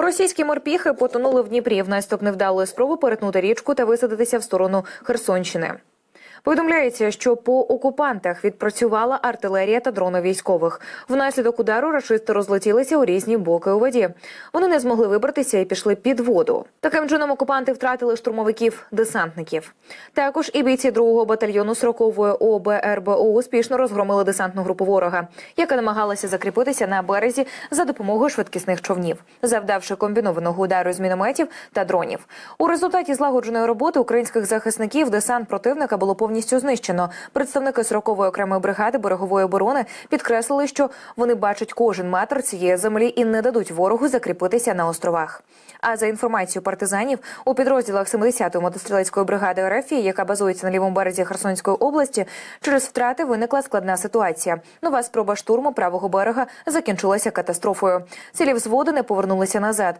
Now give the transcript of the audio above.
Російські морпіхи потонули в Дніпрі внаслідок невдалої спроби перетнути річку та висадитися в сторону Херсонщини. Повідомляється, що по окупантах відпрацювала артилерія та дрони військових. Внаслідок удару рашисти розлетілися у різні боки у воді. Вони не змогли вибратися і пішли під воду. Таким чином окупанти втратили штурмовиків десантників. Також і бійці 2-го батальйону 40-ї ОБРБО успішно розгромили десантну групу ворога, яка намагалася закріпитися на березі за допомогою швидкісних човнів, завдавши комбінованого удару з мінометів та дронів. У результаті злагодженої роботи українських захисників десант противника було повністю знищено. Представники 40-ї окремої бригади берегової оборони підкреслили, що вони бачать кожен метр цієї землі і не дадуть ворогу закріпитися на островах. А за інформацією партизанів, у підрозділах 70-ї мотострілецької бригади РФ, яка базується на лівому березі Херсонської області, через втрати виникла складна ситуація. Нова спроба штурму правого берега закінчилася катастрофою. Цілі взводи не повернулися назад.